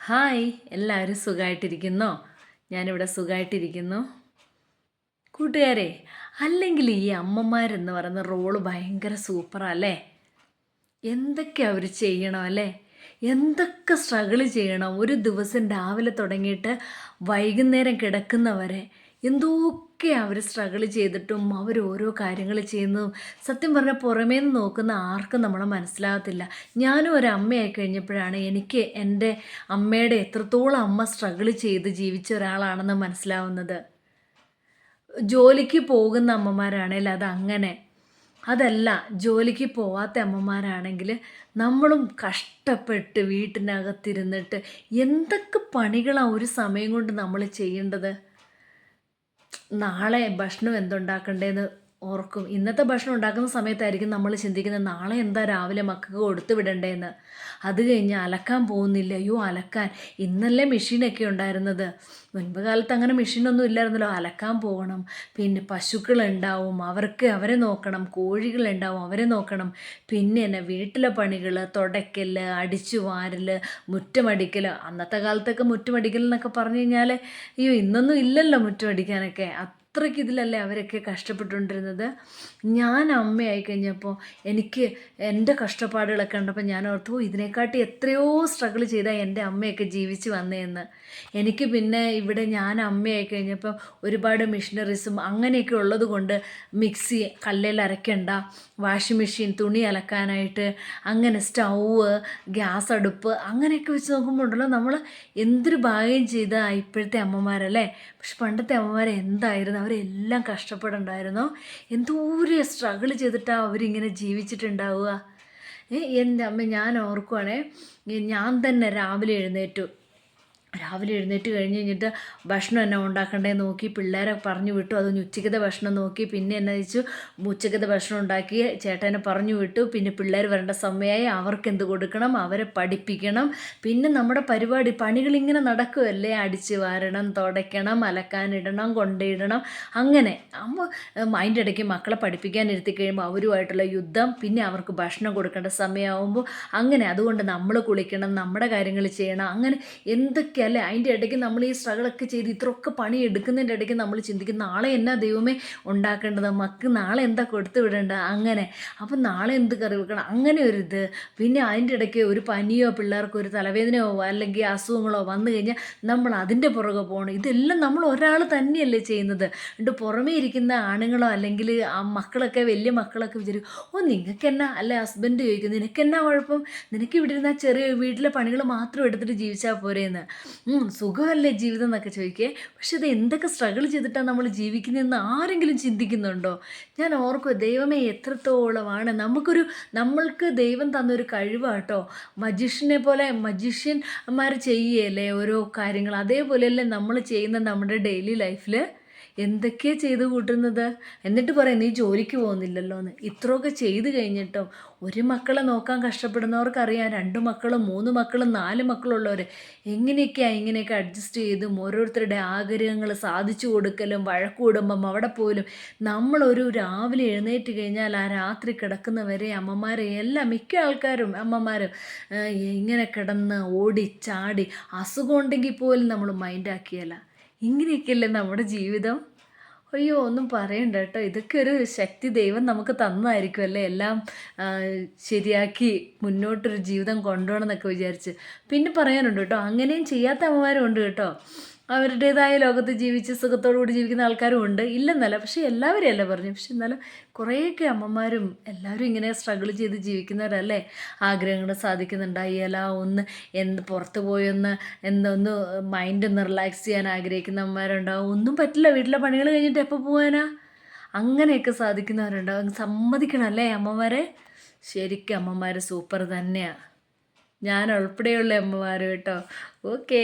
Hi എല്ലാവരും സുഖമായിട്ടിരിക്കുന്നോ ഞാനിവിടെ സുഖമായിട്ടിരിക്കുന്നു കൂട്ടുകാരെ അല്ലെങ്കിൽ ഈ അമ്മമാരെന്ന് പറയുന്ന റോൾ ഭയങ്കര സൂപ്പറല്ലേ എന്തൊക്കെ അവർ ചെയ്യണം അല്ലേ? എന്തൊക്കെ സ്ട്രഗിൾ ചെയ്യണം? ഒരു ദിവസം രാവിലെ തുടങ്ങിയിട്ട് വൈകുന്നേരം കിടക്കുന്നവരെ എന്തൊക്കെ അവർ സ്ട്രഗിൾ ചെയ്തിട്ടും അവർ ഓരോ കാര്യങ്ങൾ ചെയ്യുന്നതും സത്യം പറഞ്ഞാൽ പുറമേ നിന്ന് നോക്കുന്ന ആർക്കും നമ്മളെ മനസ്സിലാകത്തില്ല. ഞാനും ഒരു അമ്മയായി കഴിഞ്ഞപ്പോഴാണ് എനിക്ക് എന്റെ അമ്മയുടെ എത്രത്തോളം അമ്മ സ്ട്രഗിൾ ചെയ്ത് ജീവിച്ച ഒരാളാണെന്ന് മനസ്സിലാവുന്നത്. ജോലിക്ക് പോകുന്ന അമ്മമാരാണെങ്കിൽ അതങ്ങനെ. അതല്ല ജോലിക്ക് പോവാത്ത അമ്മമാരാണെങ്കിൽ നമ്മളും കഷ്ടപ്പെട്ട് വീട്ടിനകത്തിരുന്നിട്ട് എന്തൊക്കെ പണികളാണ് ഒരു സമയം കൊണ്ട് നമ്മൾ ചെയ്യേണ്ടത്? നാളെ ഭക്ഷണം എന്തുണ്ടാക്കണ്ടേന്ന് ഓർക്കും. ഇന്നത്തെ ഭക്ഷണം ഉണ്ടാക്കുന്ന സമയത്തായിരിക്കും നമ്മൾ ചിന്തിക്കുന്നത് നാളെ എന്താ രാവിലെ മക്കൾക്ക് കൊടുത്തു വിടണ്ടേന്ന്. അത് കഴിഞ്ഞ് അലക്കാൻ പോകുന്നില്ല. അയ്യോ അലക്കാൻ. ഇന്നല്ലേ മെഷീനൊക്കെ ഉണ്ടായിരുന്നത്. മുൻപ് കാലത്ത് അങ്ങനെ മെഷീനൊന്നും ഇല്ലായിരുന്നല്ലോ. അലക്കാൻ പോകണം. പിന്നെ പശുക്കളുണ്ടാവും. അവർക്ക് അവരെ നോക്കണം. കോഴികളുണ്ടാവും. അവരെ നോക്കണം. പിന്നെ എന്നെ വീട്ടിലെ പണികൾ തുടയ്ക്കൽ അടിച്ചു വാരൽ മുറ്റമടിക്കൽ. അന്നത്തെ കാലത്തൊക്കെ മുറ്റമടിക്കൽ എന്നൊക്കെ പറഞ്ഞു കഴിഞ്ഞാൽ അയ്യോ ഇന്നൊന്നും ഇല്ലല്ലോ മുറ്റമടിക്കാനൊക്കെ. അത്രയ്ക്ക് ഇതിലല്ലേ അവരൊക്കെ കഷ്ടപ്പെട്ടുകൊണ്ടിരുന്നത്? ഞാൻ അമ്മയായി കഴിഞ്ഞപ്പോൾ എനിക്ക് എന്റെ കഷ്ടപ്പാടുകളൊക്കെ കണ്ടപ്പോൾ ഞാൻ ഓർത്തു ഇതിനെക്കാട്ടി എത്രയോ സ്ട്രഗിൾ ചെയ്താൽ എന്റെ അമ്മയൊക്കെ ജീവിച്ച് വന്നതെന്ന് എനിക്ക് പിന്നെ ഇവിടെ ഞാൻ അമ്മയായി കഴിഞ്ഞപ്പോൾ ഒരുപാട് മെഷീനറീസും അങ്ങനെയൊക്കെ ഉള്ളത് കൊണ്ട് മിക്സി കല്ലിൽ അരയ്ക്കണ്ട വാഷിംഗ് മെഷീൻ തുണി അലക്കാനായിട്ട് അങ്ങനെ സ്റ്റൗവ് ഗ്യാസ് അടുപ്പ് അങ്ങനെയൊക്കെ വെച്ച് നോക്കുമ്പോൾ ഉണ്ടല്ലോ നമ്മൾ എന്തൊരു ഭാഗ്യം ചെയ്ത ഇപ്പോഴത്തെ അമ്മമാരല്ലേ? പക്ഷെ പണ്ടത്തെ അമ്മമാരെ എന്തായിരുന്നു അവരെല്ലാം കഷ്ടപ്പെടണ്ടായിരുന്നോ? എന്തോരം സ്ട്രഗിൾ ചെയ്തിട്ടാണ് അവരിങ്ങനെ ജീവിച്ചിട്ടുണ്ടാവുക. എന്റെ അമ്മ ഞാൻ ഓർക്കുവാണേ ഞാൻ തന്നെ രാവിലെ എഴുന്നേറ്റു. രാവിലെ എഴുന്നേറ്റ് കഴിഞ്ഞ് കഴിഞ്ഞിട്ട് ഭക്ഷണം എന്നാ ഉണ്ടാക്കണ്ടേ നോക്കി പിള്ളേരെ പറഞ്ഞു വിട്ടു. അതൊന്ന് ഉച്ചക്കത്തെ ഭക്ഷണം നോക്കി. പിന്നെ എന്നെ വെച്ചു ഉച്ചക്കത്തെ ഭക്ഷണം ഉണ്ടാക്കി. ചേട്ടനെ പറഞ്ഞു വിട്ടു. പിന്നെ പിള്ളേർ വരേണ്ട സമയമായി. അവർക്ക് എന്ത് കൊടുക്കണം? അവരെ പഠിപ്പിക്കണം. പിന്നെ നമ്മുടെ പരിപാടി പണികളിങ്ങനെ നടക്കുമല്ലേ അടിച്ച് വാരണം തുടയ്ക്കണം അലക്കാനിടണം കൊണ്ടിടണം അങ്ങനെ അമ്മ അതിന്റെ ഇടയ്ക്ക് മക്കളെ പഠിപ്പിക്കാൻ ഇരുത്തി കഴിയുമ്പോൾ അവരുമായിട്ടുള്ള യുദ്ധം പിന്നെ അവർക്ക് ഭക്ഷണം കൊടുക്കേണ്ട സമയമാകുമ്പോൾ അങ്ങനെ അതുകൊണ്ട് നമ്മൾ കുളിക്കണം നമ്മുടെ കാര്യങ്ങൾ ചെയ്യണം. അങ്ങനെ എന്തൊക്കെ അല്ലേ അതിന്റെ ഇടയ്ക്ക് നമ്മൾ ഈ സ്ട്രഗിളൊക്കെ ചെയ്ത് ഇത്രയൊക്കെ പണി എടുക്കുന്നതിന്റെ ഇടയ്ക്ക് നമ്മൾ ചിന്തിക്കും നാളെ എന്നാ ദൈവമേ ഉണ്ടാക്കേണ്ടത്? മക്ക് നാളെ എന്താ കൊടുത്തു വിടേണ്ടത്? അങ്ങനെ. അപ്പം നാളെ എന്ത് കറി വെക്കണം? അങ്ങനെ ഒരു ഇത്. പിന്നെ അതിന്റെ ഇടയ്ക്ക് ഒരു പനിയോ പിള്ളേർക്ക് ഒരു തലവേദനയോ അല്ലെങ്കിൽ അസുഖങ്ങളോ വന്നു കഴിഞ്ഞാൽ നമ്മൾ അതിന്റെ പുറകെ പോകണം. ഇതെല്ലാം നമ്മൾ ഒരാൾ തന്നെയല്ലേ ചെയ്യുന്നത്. എന്നിട്ട് പുറമേ ഇരിക്കുന്ന ആണുങ്ങളോ അല്ലെങ്കിൽ ആ മക്കളൊക്കെ വലിയ മക്കളൊക്കെ വിചാരിക്കും ഓ നിങ്ങൾക്ക് എന്നാ? അല്ലെ ഹസ്ബൻഡ് ചോദിക്കും നിനക്കെന്നാ കുഴപ്പം നിനക്ക് ഇവിടെ ഇരുന്നാൽ ചെറിയ വീട്ടിലെ പണികൾ മാത്രം എടുത്തിട്ട് ജീവിച്ചാൽ പോരെയെന്ന് സുഖമല്ലേ ജീവിതം എന്നൊക്കെ ചോദിക്കേ. പക്ഷെ ഇത് എന്തൊക്കെ സ്ട്രഗിൾ ചെയ്തിട്ടാണ് നമ്മൾ ജീവിക്കുന്നതെന്ന് ആരെങ്കിലും ചിന്തിക്കുന്നുണ്ടോ? ഞാൻ ഓർക്കുക ദൈവമേ എത്രത്തോളമാണ് നമുക്കൊരു നമ്മൾക്ക് ദൈവം തന്നൊരു കഴിവാട്ടോ. മജിഷ്യനെ പോലെ മജിഷ്യന്മാർ ചെയ്യുകയല്ലേ ഓരോ കാര്യങ്ങൾ. അതേപോലെയല്ലേ നമ്മൾ ചെയ്യുന്ന നമ്മുടെ ഡെയിലി ലൈഫിൽ എന്തൊക്കെയാണ് ചെയ്ത് കൂട്ടുന്നത്? എന്നിട്ട് പറയാം നീ ജോലിക്ക് പോകുന്നില്ലല്ലോ എന്ന് ഇത്രയൊക്കെ ചെയ്ത് കഴിഞ്ഞിട്ടും ഒരു മക്കളെ നോക്കാൻ കഷ്ടപ്പെടുന്നവർക്കറിയാം. രണ്ട് മക്കളും മൂന്ന് മക്കളും നാല് മക്കളുള്ളവർ എങ്ങനെയൊക്കെയാണ് ഇങ്ങനെയൊക്കെ അഡ്ജസ്റ്റ് ചെയ്തും ഓരോരുത്തരുടെ ആഗ്രഹങ്ങൾ സാധിച്ചു കൊടുക്കലും വഴക്കൂടുമ്പം അവിടെ പോലും നമ്മളൊരു രാവിലെ എഴുന്നേറ്റ് കഴിഞ്ഞാൽ ആ രാത്രി കിടക്കുന്നവരെ അമ്മമാരെ എല്ലാം മിക്ക ആൾക്കാരും അമ്മമാരും ഇങ്ങനെ കിടന്ന് ഓടി ചാടി അസുഖം ഉണ്ടെങ്കിൽ പോലും നമ്മൾ മൈൻഡാക്കിയല്ല ഇങ്ങനെയൊക്കെയല്ലേ നമ്മുടെ ജീവിതം? അയ്യോ ഒന്നും പറയണ്ട കേട്ടോ. ഇതൊക്കെ ഒരു ശക്തി ദൈവം നമുക്ക് തന്നതായിരിക്കും അല്ലേ? എല്ലാം ശരിയാക്കി മുന്നോട്ടൊരു ജീവിതം കൊണ്ടുപോകണം എന്നൊക്കെ വിചാരിച്ച്. പിന്നെ പറയാനുണ്ട് കേട്ടോ അങ്ങനെയും ചെയ്യാത്ത അമ്മമാരും ഉണ്ട് കേട്ടോ. അവരുടേതായ ലോകത്ത് ജീവിച്ച് സുഖത്തോടുകൂടി ജീവിക്കുന്ന ആൾക്കാരും ഉണ്ട്. ഇല്ലെന്നല്ല പക്ഷേ എല്ലാവരും അല്ല പറഞ്ഞു. പക്ഷെ എന്നാലും കുറേയൊക്കെ അമ്മമാരും എല്ലാവരും ഇങ്ങനെ സ്ട്രഗിൾ ചെയ്ത് ജീവിക്കുന്നവരല്ലേ? ആഗ്രഹങ്ങൾ സാധിക്കുന്നുണ്ടായില്ല ഒന്ന് എന്ത് പുറത്ത് പോയൊന്ന് എന്തൊന്ന് മൈൻഡ് ഒന്ന് റിലാക്സ് ചെയ്യാൻ ആഗ്രഹിക്കുന്ന അമ്മമാരുണ്ടാവും. ഒന്നും പറ്റില്ല വീട്ടിലെ പണികൾ കഴിഞ്ഞിട്ട് എപ്പോൾ പോകാനാ അങ്ങനെയൊക്കെ സാധിക്കുന്നവരുണ്ടാവും. സമ്മതിക്കണം അല്ലേ അമ്മമാരെ? ശരിക്കും അമ്മമാർ സൂപ്പർ തന്നെയാണ് ഞാൻ ഉൾപ്പെടെയുള്ള അമ്മമാർ കേട്ടോ. ഓക്കേ